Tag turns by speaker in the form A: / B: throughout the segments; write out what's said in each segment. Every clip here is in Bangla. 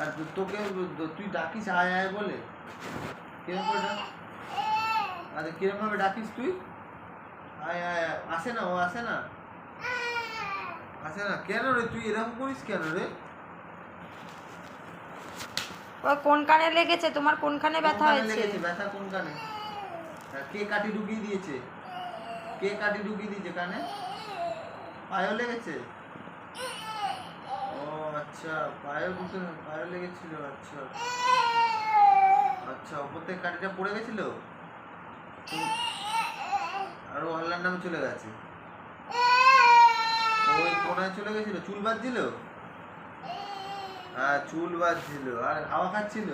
A: আর তোকে তুই ডাকিস আয় আয় বলে? কিরম করে ডাক? আচ্ছা কিরম ভাবে ডাকিস তুই? আয় আয়। আসে না ও আসে না? আসে না। কেন রে তুই এরকম করিস কেন রে?
B: ও কোনখানে লেগেছে? তোমার কোনখানে ব্যথা হয়েছে?
A: ব্যথা কোনখানে হ্যাঁ, কে কাটি ঢুকিয়ে দিয়েছে? কে কাটি ঢুকিয়ে দিয়েছে কানে? পায়েও লেগেছে? আচ্ছা পায়েও ঢুকে পায়েও লেগেছিল আচ্ছা। আচ্ছা ওপর থেকে কাটিটা পড়ে গেছিল? আর ও আল্লাহর নামে চলে গেছে। ওই কোনায় চলে গেছিল? চুল বাঁধছিল? হ্যাঁ চুল বাঁধছিল। আর হাওয়া খাচ্ছিল?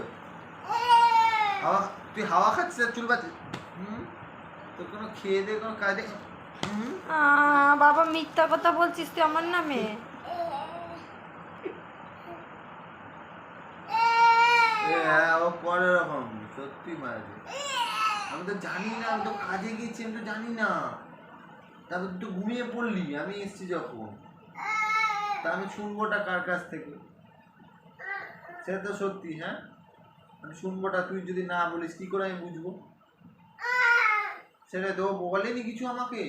A: হাওয়া, তুই হাওয়া খাচ্ছিস আর চুল বাঁধছিস? হুম? তোর কোনো খেয়ে দিয়ে কোনো কাজে? হুম?
B: বাবা মিথ্যা কথা বলছিস তুই আমার নামে?
A: হ্যাঁ। ও করে এরকম সত্যি মারে আমি তো জানি না আমি তো কাজে গেছি আমি তো জানি না। তারপর তুই তো ঘুমিয়ে পড়লি আমি এসছি যখন। তা আমি শুনবোটা কার কাছ থেকে? সেটা তো সত্যি হ্যাঁ? আমি শুনবোটা তুই যদি না বলিস কি করে আমি বুঝব? সেটা তো বলেনি কিছু আমাকে?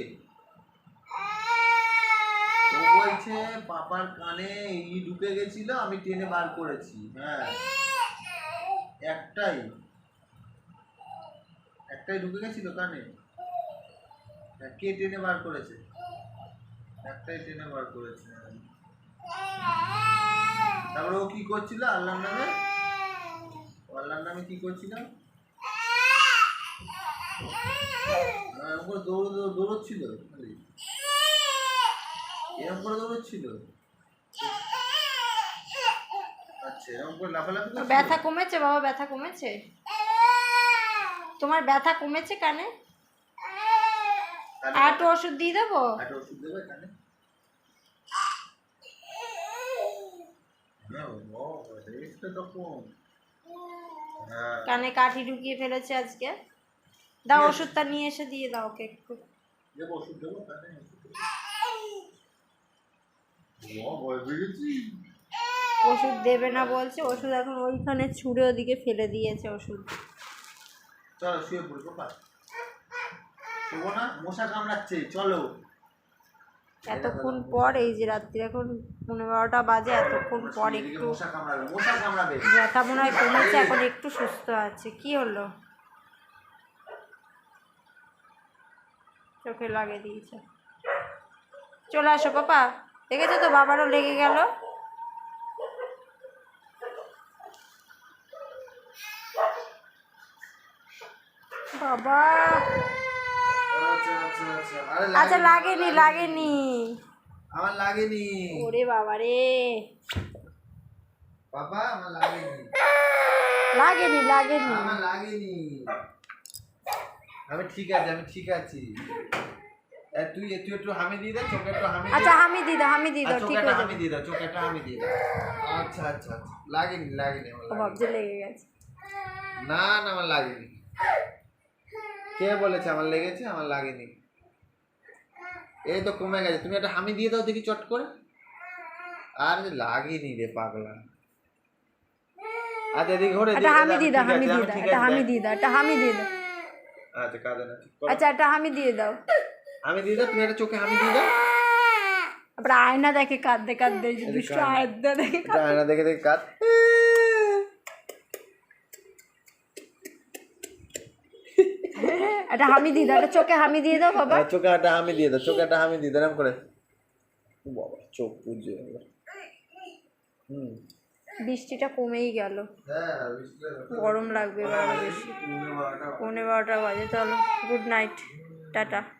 A: ও বলছে পাপার কানে ই ঢুকে গেছিল আমি টেনে বার করেছি। হ্যাঁ। একটাই। একটাই ঢুকে গেছিল কানে? হ্যাঁ, কে টেনে বার করেছে? একটাই টেনে বার করেছে। তারপরে ও কি করছিল? আল্লাহর নামে? ও আল্লাহর নামে কি করছিল? দৌড় দৌড় দৌড়চ্ছিল। এরকম করে দৌড়চ্ছিল?
B: ব্যথা কমেছে বাবা ব্যথা কমেছে? তোমার ব্যথা কমেছে কানে? একটু ওষুধ দিয়ে দেবো?
A: হ্যাঁ। হ্যাঁ,
B: কানে কাঠি ঢুকিয়ে ফেলেছে আজকে। দাও ওষুধটা নিয়ে এসে দিয়ে দাও ওকে একটু।
A: ওষুধ দেবো কানে। ওষুধ দেবো।
B: না বলছে ওষুধ এখন ওইখানে ছুঁড়ে ওদিকে ফেলে দিয়েছে ওষুধ।
A: চলো শুয়ে না মশা কামড়াচ্ছে চলো।
B: এতক্ষণ পর এই যে রাত্রি এখন পনেরো বারোটা বাজে এতক্ষণ পর একটু ব্যথা মনে হয় কমেছে এখন একটু সুস্থ আছে কি হলো? চোখে লাগিয়ে দিয়েছে। চলে আসো পাপা। দেখেছ তো বাবারও লেগে গেল? বাবা।
A: আচ্ছা আচ্ছা আচ্ছা।
B: আচ্ছা
A: লাগেনি,
B: লাগেনি
A: আমার লাগেনি।
B: ওরে বাবা রে।
A: বাবা আমার লাগেনি।
B: লাগেনি লাগেনি।
A: আমার লাগেনি। আমি ঠিক আছে আমি ঠিক আছি। তুই তুই একটু হামি দিয়ে দে চোখে একটু হামি
B: আচ্ছা হামি দি দাও হামি দি দাও ঠিক হয়ে
A: হামি দিয়ে দাও চোখে একটা হামি দিয়ে দাও। আচ্ছা আচ্ছা লাগেনি লাগেনি আমার লাগেনি।
B: লেগে গেছে।
A: না না আমার লাগেনি। কে বলেছে? আমার লেগেছে আমার লাগেনি। এই তো কমে গেছে। তুমি একটা হামি দিয়ে দাও দেখি চট করে। আর লাগেনি রে পাগলা। আচ্ছা এদিকে ঘরে
B: একটা হামি দিয়ে দাও হামি দিয়ে দাও একটা হামি দিয়ে দাও একটা হামি দিয়ে দাও।
A: আচ্ছা কাঁদে না
B: আচ্ছা একটা হামি দিয়ে দাও।
A: হামি দিয়ে দাও তুমি একটা চোখে হামি দিয়ে দাও।
B: তারপরে আয়না দেখে কাঁদতে কাঁদতে দুষ্ট আয়না দেখে
A: আয়না দেখে দেখে কাঁদ।
B: একটা হামি দিয়ে দাও একটা চোখে হামি দিয়ে দাও বাবা।
A: চোখে একটা হামি দিয়ে দাও চোখে একটা হামি দিয়ে দাও এরকম করে। বাবা চোখ বুঝে গেল। হুম।
B: বৃষ্টিটা কমেই গেল।
A: হ্যাঁ
B: গরম লাগবে এবার বেশি। পৌনে বারোটা বাজে চলো গুড নাইট টাটা।